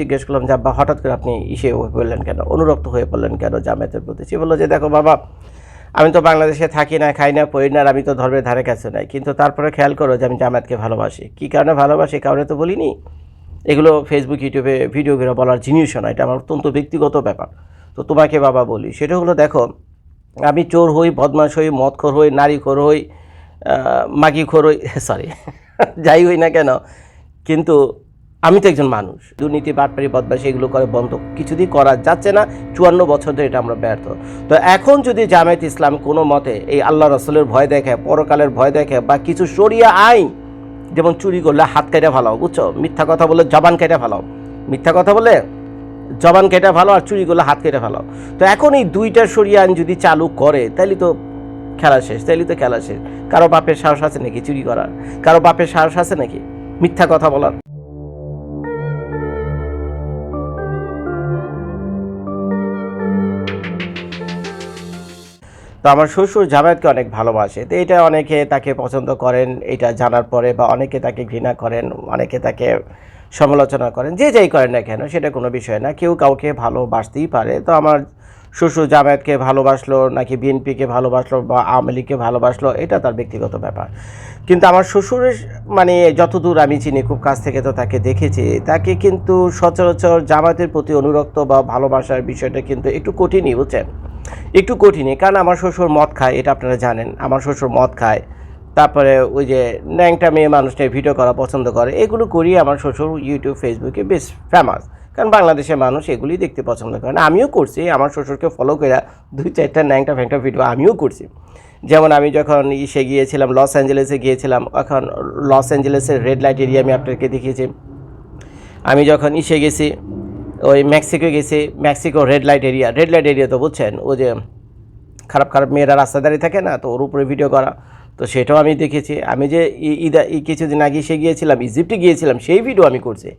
জিজ্ঞেস করলাম যে, আব্বা, হঠাৎ করে আপনি ইসে হয়ে পড়লেন কেন? অনুরক্ত হয়ে পড়লেন কেন জামায়াতের প্রতি? সে বলল যে, দেখো বাবা, আমি তো বাংলাদেশে থাকি না, খাই না, পড়ি না আমি তো ধর্মের ধারে কাছে নাই। কিন্তু তারপরে খেয়াল করো যে, আমি জামায়াতকে ভালোবাসি। কী কারণে ভালোবাসি? কারণে তো বলিনি। এগুলো ফেসবুক ইউটিউবে ভিডিওগুলো বলার জিনিসও না। এটা আমার অত্যন্ত ব্যক্তিগত ব্যাপার। তো তোমাকে বাবা বলি, সেটা হলো দেখো, আমি চোর হই, বদমাশ হই, মদখোর হই, নারীখোর হই মাগিখোর হই সরি যাই হই না কেন, কিন্তু আমি তো একজন মানুষ। দুর্নীতি, বাটপারি, বদমাশি এগুলো করে বন্ধ কিছুদিন করা যাচ্ছে না। চুয়ান্ন বছর ধরে এটা আমরা ব্যর্থ। তো এখন যদি জামায়াত ইসলাম কোনো মতে এই আল্লাহ রসুলের ভয় দেখে, পরকালের ভয় দেখে বা কিছু সরিয়া আইন যেমন চুরি করলে হাত কেটে ভালো বুঝছ? মিথ্যা কথা বলে জবান কেটে ভালো মিথ্যা কথা বলে জবান কেটে ভালো আর চুরি করলে হাত কেটে ভালো তো এখন এই দুইটা সরিয়ে আইন যদি চালু করে তাহলে তো খেলা শেষ, তাইলে তো খেলা শেষ। কারও বাপের সাহস আছে নাকি চুরি করার? কারও বাপের সাহস আছে নাকি মিথ্যা কথা বলার? তো আমার শ্বশুর জামায়াতকে অনেক ভালোবাসে। তো এটা অনেকে তাকে পছন্দ করেন, এটা জানার পরে বা অনেকে তাকে ঘৃণা করেন, অনেকে তাকে সমালোচনা করেন, যে যাই করেন না কেন, সেটা কোনো বিষয় না। কেউ কাউকে ভালোবাসতেই পারে। তো আমার শ্বশুর জামায়াতকে ভালোবাসলো, নাকি বিএনপিকে ভালোবাসলো বা আওয়ামী লীগকে ভালোবাসলো, এটা তার ব্যক্তিগত ব্যাপার। কিন্তু আমার শ্বশুরের মানে যতদূর আমি চিনি, খুব কাছ থেকে তো তাকে দেখেছি, তাকে কিন্তু সচরাচর জামায়াতের প্রতি অনুরক্ত বা ভালোবাসার বিষয়টা কিন্তু একটু কঠিনই, বুঝছেন? একটু কঠিনই, কারণ আমার শ্বশুর মদ খায়, এটা আপনারা জানেন। আমার শ্বশুর মদ খায়, তারপরে ওই যে ন্যাংটা মেয়ে মানুষ নিয়ে ভিডিও করা পছন্দ করে, এগুলো করি আমার শ্বশুর ইউটিউব ফেসবুকে বেশ ফেমাস কারণ বাংলাদেশের মানুষ এগুলি দেখতে পছন্দ করে না। আমিও করছি, আমার শ্বশুরকে ফলো করে দুই চারটা ন্যাংটা ফ্যাংটা ভিডিও আমিও করছি। যেমন আমি যখন ইসে গিয়েছিলাম লস অ্যাঞ্জেলেসে গিয়েছিলাম, এখন লস অ্যাঞ্জেলেসের রেড লাইট এরিয়া আমি আপনাকে দেখিয়েছি। আমি যখন ইসে গেছি ওই মেক্সিকো গেছি Mexico red light area red light area তো বুঝছেন ও যে খারাপ খারাপ মেয়েরা রাস্তা দাঁড়িয়ে থাকে না, তো ওর উপরে ভিডিও করা, তো সেটাও আমি দেখেছি। আমি যে ঈদা কিছুদিন আগে সে গিয়েছিলাম ইজিপ্টে গিয়েছিলাম, সেই ভিডিও আমি করছি।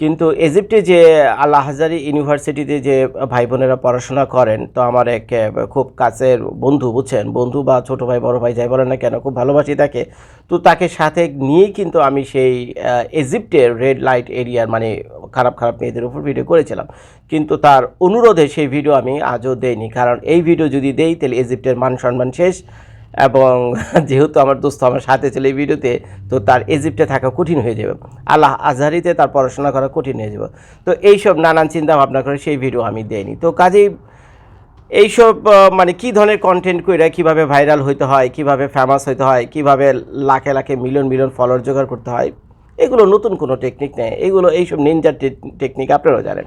কিন্তু ইজিপ্টে যে আল্লাহ ইউনিভার্সিটিতে যে ভাই বোনেরা পড়াশোনা করেন, তো আমার এক খুব কাছের বন্ধু, বুঝছেন? বন্ধু বা ছোট ভাই, বড় ভাই, যাই বলেন না কেন, খুব ভালোবাসি তাকে। তো তাকে সাথে নিয়েই কিন্তু আমি সেই ইজিপ্টের রেড লাইট এরিয়ার মানে খারাপ খারাপ মেয়েদের উপর ভিডিও করেছিলাম। কিন্তু তার অনুরোধে সেই ভিডিও আমি আজও দেইনি। কারণ এই ভিডিও যদি দেই, তাহলে ইজিপ্টের মান সম্মান শেষ। এবং যেহেতু আমার দোস্ত আমার সাথে ছিল এই ভিডিওতে, তো তার ইজিপ্টে থাকা কঠিন হয়ে যাবে। আল্লাহ আজহারিতে তার পড়াশোনা করা কঠিন হয়ে যাবে। তো এইসব নানান চিন্তা ভাবনা করে সেই ভিডিও আমি দেইনি। তো কাজেই এইসব মানে কি ধরনের কন্টেন্ট করে কীভাবে ভাইরাল হইতে হয়, কীভাবে ফেমাস হইতে হয়, কীভাবে লাখে লাখে মিলিয়ন মিলিয়ন ফলোয়ার জোগাড় করতে হয়, এগুলো নতুন কোনো টেকনিক নেই। এগুলো এইসব নিনজার টেকনিক আপনারাও জানেন।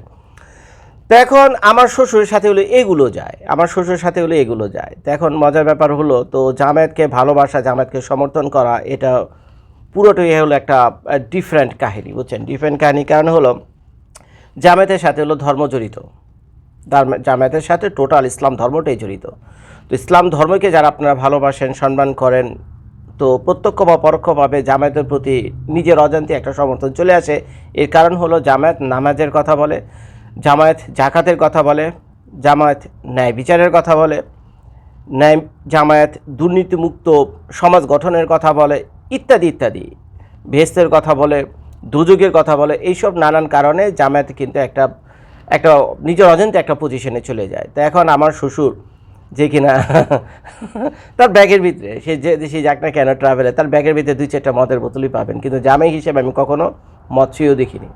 তো এখন আমার শ্বশুরের সাথে হলে এগুলো যায়, আমার শ্বশুরের সাথে হলে এগুলো যায়। তো এখন মজার ব্যাপার হলো, তো জামায়াতকে ভালোবাসা, জামায়াতকে সমর্থন করা, এটা পুরোটাই হলো একটা ডিফারেন্ট কাহিনী, বুঝছেন? ডিফারেন্ট কাহিনী কারণ হলো, জামায়াতের সাথে হলো ধর্ম জড়িত। জামায়াতের সাথে টোটাল ইসলাম ধর্মটাই জড়িত। তো ইসলাম ধর্মকে যারা আপনারা ভালোবাসেন, সম্মান করেন, তো প্রত্যক্ষ বা পরোক্ষভাবে জামায়াতের প্রতি নিজের অজান্তে একটা সমর্থন চলে আসে। এর কারণ হলো, জামায়াত নামাজের কথা বলে জামায়াত জাকাতের কথা বলে, জামায়াত ন্যায় বিচারের কথা বলে, ন্যায় জামায়াত দুর্নীতিমুক্ত সমাজ গঠনের কথা বলে, ইত্যাদি ইত্যাদি। ভেস্তের কথা বলে দুযোগের কথা বলে, এইসব নানান কারণে জামায়াত কিন্তু একটা একটা নিজের অজান্তে একটা পজিশনে চলে যায়। তো এখন আমার শ্বশুর যে কিনা তার ব্যাগের ভিতরে, সে যে দেশে যাক না কেন ট্রাভেলে তার ব্যাগের ভিতরে দুই চারটা মদের বোতলই পাবেন। কিন্তু জামাই হিসেবে আমি কখনো মদ ছুঁয়েও দেখিনি।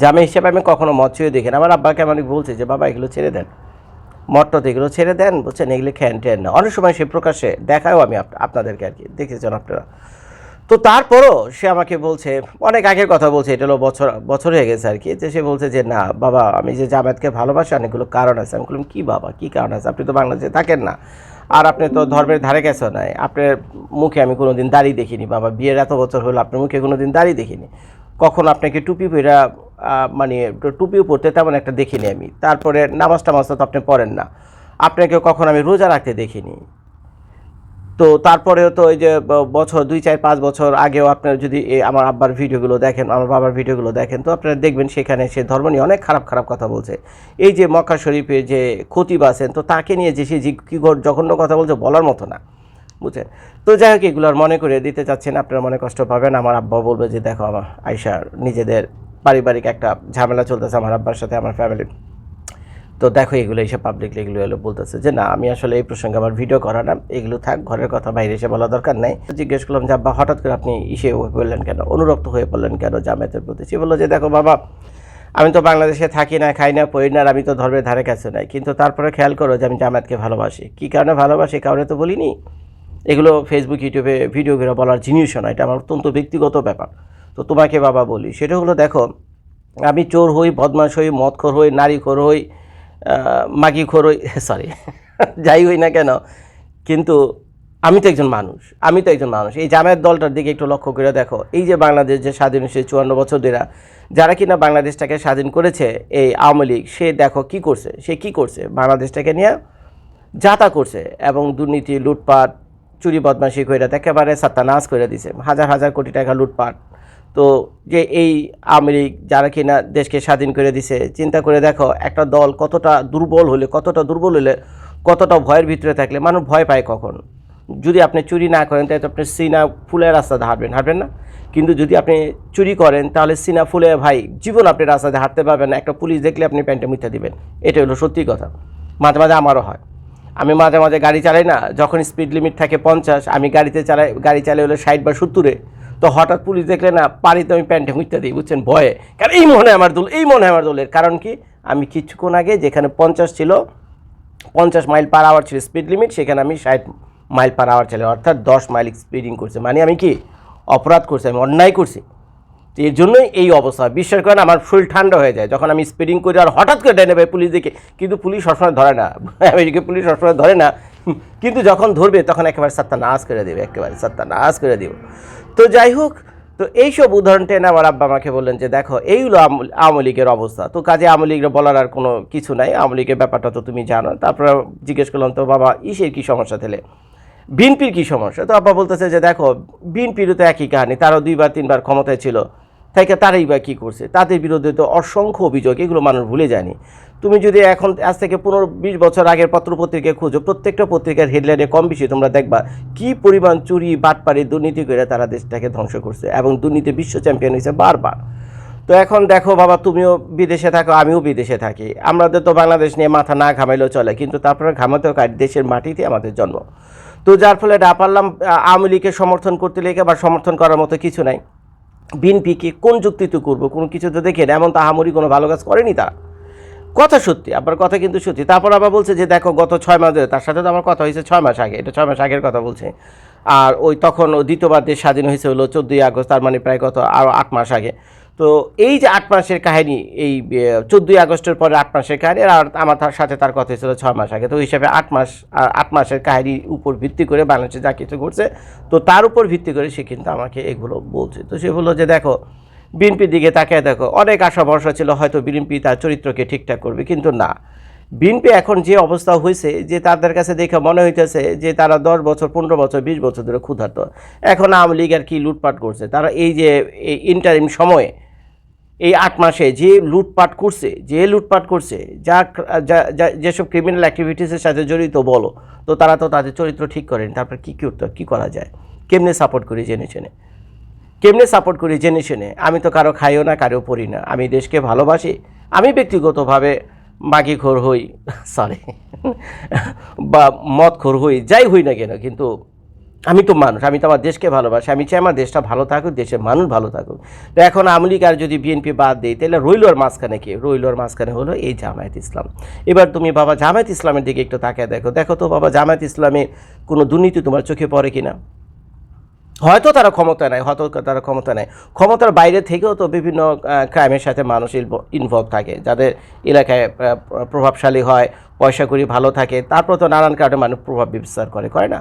জামাই হিসেবে আমি কখনো মদ ছুঁয়েও দেখিনি আমার আব্বাকে আমি বলছে যে, বাবা, এগুলো ছেড়ে দেন। মট্টতে এগুলো ছেড়ে দেন। বুঝছেন এগুলো খ্যান ট্যান না। অনেক সময় সে প্রকাশে দেখাও আমি আপনাদেরকে আর কি দেখেছেন আপনারা। তো তারপরও সে আমাকে বলছে, অনেক আগের কথা বলছে, এটা হলো বছর বছর হয়ে গেছে আর কি, যে সে বলছে যে, না, বাবা, আমি যে জামায়াতকে ভালোবাসি, অনেকগুলো কারণ আছে। আমি বললাম, কী বাবা, কী কারণ আছে? আপনি তো বাংলাদেশে থাকেন না। আর আপনি তো ধর্মের ধারে গেছো নাই। আপনার মুখে আমি কোনো দিন দাঁড়িয়ে দেখিনি, বাবা, বিয়ের এত বছর হলো, আপনার মুখে কোনো দিন দাঁড়িয়ে দেখিনি। কখন আপনাকে টুপি পরা মানে টুপিও পরতে তেমন একটা দেখিনি আমি। তারপরে নামাজ টামাজ তো আপনি পড়েন না। আপনাকে কখন আমি রোজা রাখতে দেখিনি। তো তারপরেও তো ওই যে বছর দুই, চার, পাঁচ বছর আগেও আপনার যদি আমার আব্বার ভিডিওগুলো দেখেন, আমার বাবার ভিডিওগুলো দেখেন, তো আপনারা দেখবেন সেখানে সে ধর্ম নিয়ে অনেক খারাপ খারাপ কথা বলছে। এই যে মক্কা শরীফের যে খতিব আছেন, তো তাকে নিয়ে যে সে কী জঘন্য কথা বলছে বলার মতো না। বুঝছেন? তো যাই হোক, এগুলো আর মনে করে দিতে চাচ্ছেন, আপনারা মনে কষ্ট পাবেন। আমার আব্বা বলবে যে, দেখো, আমার আয়সা নিজেদের পারিবারিক একটা ঝামেলা চলতেছে আমার আব্বার সাথে, আমার ফ্যামিলির তো দেখো এগুলো এসে পাবলিকলি এগুলো এলো, বলতেছে যে, না, আমি আসলে এই প্রসঙ্গে আমার ভিডিও করা না, এগুলো থাক, ঘরের কথা বাইরে এসে বলা দরকার নাই। জিজ্ঞেস করলাম যে, আব্বা, হঠাৎ করে আপনি ইসে বললেন কেন? অনুরক্ত হয়ে পড়লেন কেন জামায়াতের প্রতি? সে বলল যে, দেখো বাবা, আমি তো বাংলাদেশে থাকি না, খাই না, পড়ি না, আর আমি তো ধর্মের ধারে কাছে নাই। কিন্তু তারপরে খেয়াল করো যে, আমি জামায়াতকে ভালোবাসি। কী কারণে ভালোবাসি? কারণে তো বলিনি। এগুলো ফেসবুক ইউটিউবে ভিডিও করে বলার জিনিসও না, এটা আমার অত্যন্ত ব্যক্তিগত ব্যাপার। তো তোমাকে বাবা বলি, সেটা হলো দেখো, আমি চোর হই, বদমাশ হই, মদখোর হই, নারীখোর হই মাগি খোর হই সরি যাই হই না কেন, কিন্তু আমি তো একজন মানুষ, আমি তো একজন মানুষ। এই জামায়াত দলটার দিকে একটু লক্ষ্য করে দেখো, এই যে বাংলাদেশ যে স্বাধীন হয়েছে চুয়ান্ন বছর ধরে, যারা কিনা বাংলাদেশটাকে স্বাধীন করেছে, এই আওয়ামী লীগ, সে দেখো কি করছে, সে কি করছে? বাংলাদেশটাকে নিয়ে যাতা করছে এবং দুর্নীতি, লুটপাট, চুরি, বদমাশি করে একেবারে সাত্তানাশ করে দিছে, হাজার হাজার কোটি টাকা লুটপাট। তো যে এই লীগ যারা কিনা দেশকে স্বাধীন করে দিছে, চিন্তা করে দেখো একটা দল কতটা দুর্বল হলে, কতটা দুর্বল হলে, কতটা ভয়ের ভিতরে থাকলে মানুষ ভয় পায় কখন? যদি আপনি চুরি না করেন, তাহলে আপনি সিনা ফুলের রাস্তাতে হাঁটবেন হাঁটবেন না? কিন্তু যদি আপনি চুরি করেন, তাহলে সিনা ফুলে ভাই জীবন আপনি রাস্তাতে হাঁটতে পারবেন না। একটা পুলিশ দেখলে আপনি প্যান্টে মিথ্যা দিবেন। এটা হলো সত্যি কথা। মাঝে মাঝে আমারও হয়। আমি মাঝে মাঝে গাড়ি চালাই না, যখন স্পিড লিমিট থাকে পঞ্চাশ, আমি গাড়িতে চালাই, গাড়ি চালাই হলো ষাট বা সত্তরে। তো হঠাৎ পুলিশ দেখলে, না, পানিতে আমি প্যান্টে মুইতে দিই, বুঝছেন, ভয়ে। কারণ এই মনে আমার দোল, এই মনে আমার দোলের। কারণ কি? আমি কিছুক্ষণ আগে যেখানে পঞ্চাশ ছিল, পঞ্চাশ মাইল পার আওয়ার ছিল স্পিড লিমিট সেখানে আমি ষাট মাইল পার আওয়ার ছিল, অর্থাৎ দশ মাইল স্পিডিং করছে। মানে আমি কি? অপরাধ করছি, আমি অন্যায় করছি। তো এর জন্যই এই অবস্থা। বিশ্বাস করেন, আমার শরীর ঠান্ডা হয়ে যায়। যখন আমি স্পিডিং করি, আর হঠাৎ করে ডেনে ভাই পুলিশ দেখে, কিন্তু পুলিশ সবসময় ধরে না। আমেরিকা পুলিশ সবসময় ধরে না। কিন্তু যখন ধরবে, তখন একেবারে সাত্তা নাশ করে দেবে, একেবারে সাত্তা নাশ করে দেবে। তো যাই হোক, তো এইসব উদাহরণ টেনে আমার আব্বা আমাকে বললেন যে, দেখো এই হলো আম- আওয়ামী লীগের অবস্থা। তো কাজে আওয়ামী লীগের বলার আর কোনো কিছু নাই। আওয়ামী লীগের ব্যাপারটা তো তুমি জানো। তারপরে জিজ্ঞেস করলাম, তো বাবা, ইসের কী সমস্যা তাহলে? বিএনপির কী সমস্যা? তো আব্বা বলতেছে যে, দেখো বিএনপিরও তো একই কাহিনী। তারও দুইবার, তিনবার ক্ষমতায় ছিল। থেকে তারাই বা কী করছে? তাদের বিরুদ্ধে তো অসংখ্য অভিযোগ। এগুলো মানুষ ভুলে যায়নি। তুমি যদি এখন আজ থেকে পনেরো বিশ বছর আগের পত্রপত্রিকায় খুঁজো প্রত্যেকটা পত্রিকার হেডলাইনে কম বেশি তোমরা দেখবা কি পরিমাণ চুরি বাটপাড়ি দুর্নীতি করে তারা দেশটাকে ধ্বংস করছে এবং দুর্নীতি বিশ্ব চ্যাম্পিয়ন হয়েছে বারবার। তো এখন দেখো বাবা তুমিও বিদেশে থাকো আমিও বিদেশে থাকি। আমাদের তো বাংলাদেশ নিয়ে মাথা না ঘামাইলেও চলে কিন্তু তারপরে ঘামাতেও কাজ দেশের মাটিতে আমাদের জন্ম। তো যার ফলে না পারলাম আহ, আওয়ামী লীগকে সমর্থন করতে লেগে বা সমর্থন করার মতো কিছু নাই। বিএনপিকে কোন যুক্তিতে করব কোনো কিছু তো দেখে না, এমন তো আহামরি কোনো ভালো কাজ করেনি তারা। কথা সত্যি, আবার কথা কিন্তু সত্যি। তারপর আবার বলছে যে, দেখো, গত ছয় মাস ধরে, তার সাথে তো আমার কথা হয়েছে ছয় মাস আগে, এটা ছয় মাস আগের কথা বলছে। আর ওই তখন দ্বিতীয়বার দেশ স্বাধীন হয়েছে হলো চোদ্দোই আগস্ট, তার মানে প্রায় কত আরও আট মাস আগে। তো এই যে আট মাসের কাহিনী, এই চোদ্দোই আগস্টের পরে আট মাসের কাহিনী, আর আমার তার সাথে তার কথা হয়েছিল ছয় মাস আগে। তো ওই হিসাবে আট মাস আট মাসের কাহিনীর উপর ভিত্তি করে বাংলাদেশে যা কিছু ঘটছে, তো তার উপর ভিত্তি করে সে কিন্তু আমাকে এগুলো বলছে। তো সে বলল যে, দেখো বিএনপির দিকে তাকিয়ে দেখো, অনেক আশা ভরসা ছিল হয়তো বিএনপি তার চরিত্রকে ঠিকঠাক করবে, কিন্তু না। বিএনপি এখন যে অবস্থা হয়েছে, যে তাদের কাছে দেখে মনে হইতেছে যে তারা দশ বছর, পনেরো বছর, বিশ বছর ধরে ক্ষুধার্ত। এখন আওয়ামী লীগ আর কি লুটপাট করছে? তারা এই যে, এই ইন্টারিম সময়ে, এই আট মাসে যে লুটপাট করছে, যে লুটপাট করছে, যা যেসব ক্রিমিনাল অ্যাক্টিভিটিসের সাথে জড়িত বলো, তো তারা তো তাদের চরিত্র ঠিক করেন। তারপর কী করতে কী করা যায়? কেমনে সাপোর্ট করি জেনে শুনে কেমনে সাপোর্ট করি জেনে শুনে? আমি তো কারও খাইও না, কারও পড়ি না। আমি দেশকে ভালোবাসি, আমি ব্যক্তিগতভাবে মাগিখোর হই সরি বা মদ মদখোর হই, যাই হই না কেন, কিন্তু আমি তো মানুষ, আমি তো আমার দেশকে ভালোবাসি, আমি চাই আমার দেশটা ভালো থাকুক, দেশের মানুষ ভালো থাকুক। তো এখন আমলিক আর যদি বিএনপি বাদ দিই, তাহলে রইলোর মাঝখানে কি? রইলোর মাঝখানে হলো এই জামায়াত ইসলাম। এবার তুমি বাবা জামায়াত ইসলামের দিকে একটু তাকিয়ে দেখো। দেখো তো বাবা জামায়াত ইসলামে কোনো দুর্নীতি তোমার চোখে পড়ে কিনা? হয়তো তারা ক্ষমতা নেয় হয়তো তারা ক্ষমতা নেয় ক্ষমতার বাইরে থেকেও তো বিভিন্ন ক্রাইমের সাথে মানুষ ইনভলভ থাকে। যাদের এলাকায় প্রভাবশালী হয় পয়সা করি ভালো থাকে, তারপর তো নানান কারণে মানুষ প্রভাব বিস্তার করে করে না?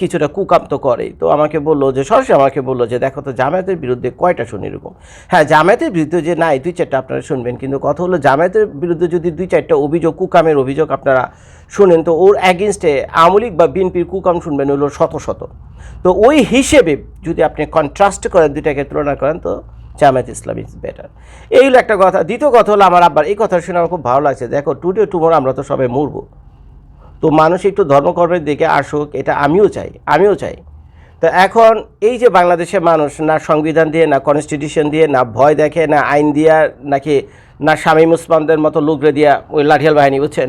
কিছুটা কুকাম তো করেই তো আমাকে বলল যে, সরাসরি আমাকে বলল যে, দেখো তো জামায়াতের বিরুদ্ধে কয়টা শুনি এরকম? হ্যাঁ জামায়াতের বিরুদ্ধে যে নাই দুই চারটা আপনারা শুনবেন, কিন্তু কথা হলো জামায়াতের বিরুদ্ধে যদি দুই চারটা অভিযোগ, কুকামের অভিযোগ আপনারা শুনেন, তো ওর অ্যাগেনস্টে আওয়ামী বা বিএনপির কুকাম শুনবেন, হলো শত শত। তো ওই হিসেবে যদি আপনি কন্ট্রাস্ট করেন, দুইটাকে তুলনা করেন, তো জামায়াত ইসলাম ইজ বেটার এই হলো একটা কথা। দ্বিতীয় কথা হলো, আমার আব্বার এই কথা শুনে আমার খুব ভালো লাগছে। দেখো টুডে টুমোর আমরা তো সবাই মরবো। তো মানুষ একটু ধর্মকর্মের দিকে আসুক এটা আমিও চাই আমিও চাই। তো এখন এই যে বাংলাদেশের মানুষ না সংবিধান দিয়ে, না কনস্টিটিউশন দিয়ে, না ভয় দেখে, না আইন দিয়া নাকি, না শামীম উসমানদের মতো লোকরে দিয়া ওই লাঠিয়াল বাহিনী, বুঝছেন?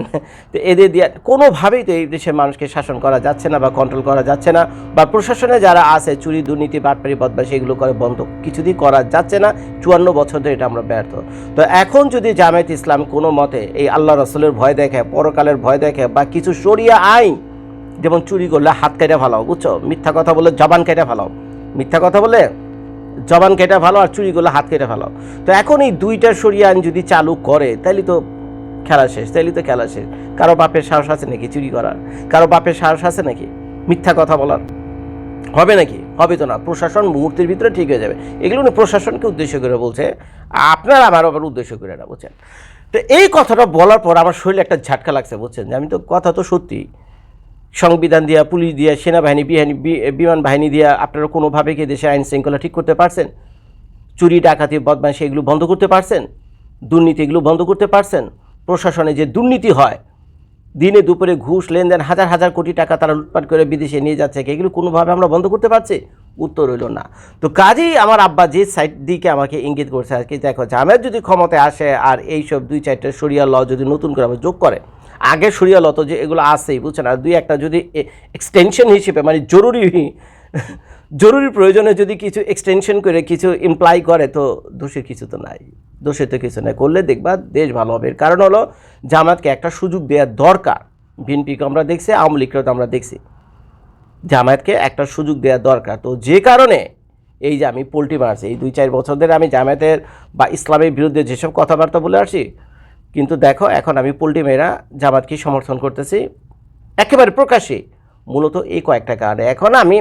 তো এদের দিয়া কোনোভাবেই তো এই দেশের মানুষকে শাসন করা যাচ্ছে না বা কন্ট্রোল করা যাচ্ছে না বা প্রশাসনে যারা আছে, চুরি, দুর্নীতি, বাটপারি, বদমাশি, এগুলো করে বন্ধ কিছুতেই করা যাচ্ছে না। চুয়ান্ন বছর ধরে এটা আমরা ব্যর্থ। তো এখন যদি জামায়াত ইসলাম কোনো মতে এই আল্লাহ রসুলের ভয় দেখে, পরকালের ভয় দেখে বা কিছু সরিয়া আইন যেমন চুরি করলে হাত কেটে ভালো বুঝছ? মিথ্যা কথা বলে জবান কেটে ভালো মিথ্যা কথা বলে জবান কেটে ভালো আর চুরি করলে হাত কেটে ভালো তো এখন এই দুইটা সরিয়ে আইন যদি চালু করে তাহলে তো খেলা শেষ তাহলে তো খেলা শেষ। কারও বাপের সাহস আছে নাকি চুরি করার? কারও বাপের সাহস আছে নাকি মিথ্যা কথা বলার? হবে নাকি? হবে তো না। প্রশাসন মুহূর্তের ভিতরে ঠিক হয়ে যাবে। এগুলো উনি প্রশাসনকে উদ্দেশ্য করে বলছে, আপনার আমার আবার উদ্দেশ্য করে না, বুঝছেন? তো এই কথাটা বলার পর আমার শরীরে একটা ঝাটকা লাগছে, বুঝছেন? যে আমি তো কথা তো সত্যি। সংবিধান দিয়া, পুলিশ দিয়া, সেনাবাহিনী, বিহানি বিমান বাহিনী দিয়া আপনারা কোনোভাবে কি দেশে আইন শৃঙ্খলা ঠিক করতে পারছেন? চুরি, ডাকাতি, বদমাইশি এগুলো বন্ধ করতে পারছেন? দুর্নীতি এগুলো বন্ধ করতে পারছেন? প্রশাসনে যে দুর্নীতি হয়, দিনে দুপুরে ঘুষ, লেনদেন, হাজার হাজার কোটি টাকা তারা লুটপাট করে বিদেশে নিয়ে যাচ্ছে এগুলো কোনোভাবে আমরা বন্ধ করতে পারছি? উত্তর হইল না। তো কাজেই আমার আব্বা যে সাইড দিকে আমাকে ইঙ্গিত করছে আর কি দেখো জামের যদি ক্ষমতায় আসে আর এইসব দুই চারটে সরিয়া ল যদি নতুন করে আবার যোগ করে আগে সরিয়া ল যে এগুলো আসেই বুঝছেন? আর দুই একটা যদি এক্সটেনশন হিসেবে মানে জরুরি জরুরি প্রয়োজনে যদি কিছু এক্সটেনশন করে কিছু ইমপ্লাই করে, তো দোষের কিছু তো নাই। দোষের তো কিছু নাই। করলে দেখবা দেশ ভালো হবে। এর কারণ হলো জামাতকে একটা সুযোগ দেওয়ার দরকার। বিএনপিকে আমরা দেখছি, আওয়ামী লীগকেও তো আমরা দেখছি। জামায়াতকে একটা সুযোগ দেওয়া দরকার। তো যে কারণে এই যে আমি পোলট্রি মারছি এই দুই চার বছর ধরে আমি জামায়াতের বা ইসলামের বিরুদ্ধে যেসব কথাবার্তা বলে আসছি কিন্তু দেখো, এখন আমি পোল্ট্রি মেয়েরা জামাতকে সমর্থন করতেছি। একেবারে প্রকাশ্যে, মূলত এই কয়েকটা কারণে। এখন আমি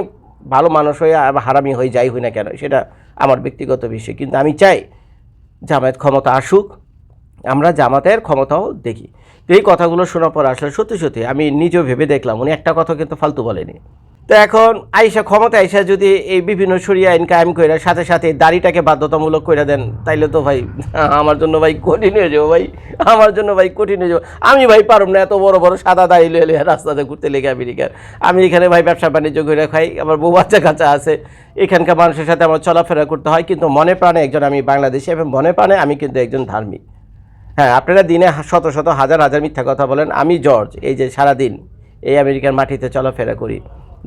ভালো মানুষ হয়ে আর হারামি হয়ে যাই হই না কেন, সেটা আমার ব্যক্তিগত বিষয়। কিন্তু আমি চাই জামায়াত ক্ষমতা আসুক, আমরা জামাতের ক্ষমতাও দেখি। তো এই কথাগুলো শোনার পর আসলে সত্যি সত্যি আমি নিজেও ভেবে দেখলাম, উনি একটা কথা কিন্তু ফালতু বলেনি। তো এখন আইসা ক্ষমতা আইসা যদি এই বিভিন্ন সরিয়া আইন কায়েম করে সাথে সাথে দাড়িটাকে বাধ্যতামূলক করে দেন, তাইলে তো ভাই, আমার জন্য ভাই কঠিন হয়ে যাব ভাই, আমার জন্য ভাই কঠিন হয়ে যাব। আমি ভাই পারব না এত বড় বড় সাদা দাড়ি লয়ে রাস্তাতে ঘুরতে লেগে আমেরিকার। আমি এখানে ভাই ব্যবসা বাণিজ্য করে খাই, আমার বউ বাচ্চা কাচ্চা আছে। এখানকার মানুষের সাথে আমার চলাফেরা করতে হয়, কিন্তু মনে প্রাণে একজন আমি বাংলাদেশি এবং মনে প্রাণে আমি কিন্তু একজন ধার্মিক। হ্যাঁ আপনারা দিনে শত শত হাজার হাজার মিথ্যা কথা বলেন, আমি জর্জ, এই যে সারাদিন এই আমেরিকার মাটিতে চলাফেরা করি।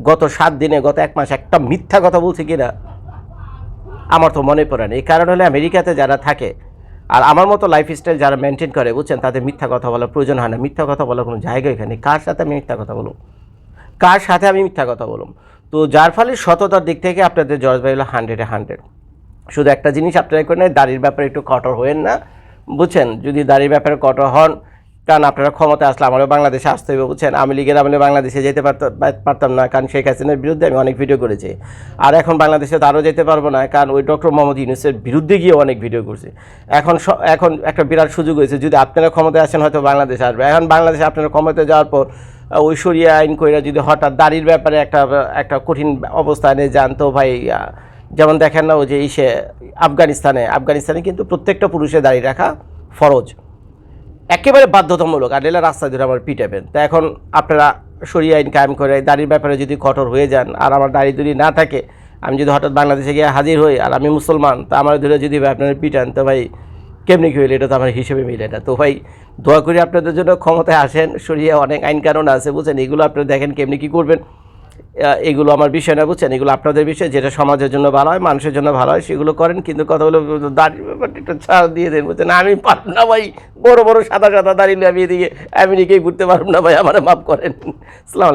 গত সাত দিনে, গত এক মাস একটা মিথ্যা কথা বলছি কিনা? আমার তো মনে পড়ে না। এই কারণ হলে আমেরিকাতে যারা থাকে, আর আমার মতো লাইফস্টাইল যারা মেনটেন করে, বুঝছেন? তাদের মিথ্যা কথা বলার প্রয়োজন হয় না। মিথ্যা কথা বলার কোনো জায়গা এখানে কার সাথে আমি মিথ্যা কথা বলব? কার সাথে আমি মিথ্যা কথা বললাম তো যার ফলে সততার দিক থেকে আপনাদের জর্জ ভাই হলো হান্ড্রেডে হান্ড্রেড। শুধু একটা জিনিস আপনারা করেন, দাড়ির ব্যাপারে একটু কঠোর হয়েন না, বুঝছেন? যদি দাড়ির ব্যাপারে কঠোর হন কারণ আপনারা ক্ষমতা আসলে আমারও বাংলাদেশে আসতে হবে বুঝছেন? আমি লীগের আমলে বাংলাদেশে যেতে পারতাম না, কারণ শেখ হাসিনার বিরুদ্ধে আমি অনেক ভিডিও করেছি। আর এখন বাংলাদেশে তো আরও যেতে পারব না, কারণ ওই ডক্টর মোহাম্মদ ইউনুসের বিরুদ্ধে গিয়ে অনেক ভিডিও করছি। এখন এখন একটা বিরাট সুযোগ হয়েছে, যদি আপনারা ক্ষমতায় আসেন, হয়তো বাংলাদেশে আসবে। এখন বাংলাদেশে আপনারা ক্ষমতায় যাওয়ার পর ঐশ্বরিয়া আইন কইরা যদি হঠাৎ দাড়ির ব্যাপারে একটা একটা কঠিন অবস্থানে যান, তো ভাই যেমন দেখেন না, ওই যে ইসে আফগানিস্তানে আফগানিস্তানে কিন্তু প্রত্যেকটা পুরুষের দাড়ি রাখা ফরজ। একেবারে বাধ্যতামূলক, আর এলে রাস্তা ধরে আমার পিটাবেন। তা এখন আপনারা সরিয়ে আইন কায়েম করে, দাড়ির ব্যাপারে যদি কঠোর হয়ে যান, আর আমার দাড়ি দুড়ি না থাকে, আমি যদি হঠাৎ বাংলাদেশে গিয়ে হাজির হই, আর আমি মুসলমান, তা আমার ধরে যদি আপনারা পিটান, তো ভাই কেমনি কি হইলে? এটা তো আমার হিসেবে মিলে না। তো ভাই, দোয়া করি আপনাদের জন্য ক্ষমতায় আসেন, সরিয়ে অনেক আইন কানুন আছে, বুঝছেন? এগুলো আপনারা দেখেন কেমনি কী করবেন। এগুলো আমার বিষয় না, বুঝছেন? এগুলো আপনাদের বিষয়, যেটা সমাজের জন্য ভালো হয়, মানুষের জন্য ভালো হয়, সেগুলো করেন, কিন্তু কথা দাড়ির ব্যাপারটা একটু ছাড় দিয়ে দেন, বুঝছেন? আমি পারব না, ভাই। বড় বড়, সাদা সাদা দাঁড়িয়ে আমি এদিকে ঘুরতে পারব না, ভাই, আমার মাফ করেন। সালাম